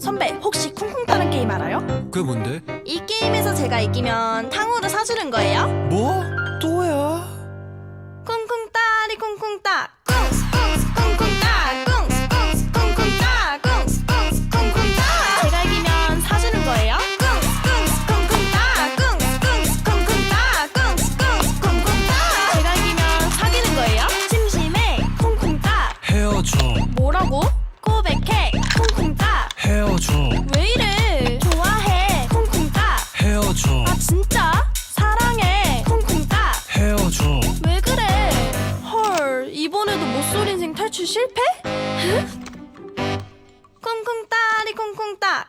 선배 혹시 쿵쿵 따는 게임 알아요? 그게 뭔데? 이 게임에서 제가 이기면 탕후루 사주는 거예요. 뭐? 또야? 쿵쿵 따리 쿵쿵 따. 쿵스, 쿵스, 쿵쿵 따, 쿵쿵 쿵쿵 따, 쿵쿵 쿵쿵 따. 제가 이기면 사주는 거예요. 쿵쿵 쿵쿵 따, 쿵쿵 쿵쿵 따, 쿵쿵 쿵쿵 따. 제가 이기면 사귀는 거예요. 심심해 쿵쿵 따. 헤어져. 뭐라고? 줘 아 진짜? 사랑해. 콩콩따 헤어져. 왜 그래? 헐 이번에도 못쏠 인생 탈출 실패? 콩콩따리 콩콩따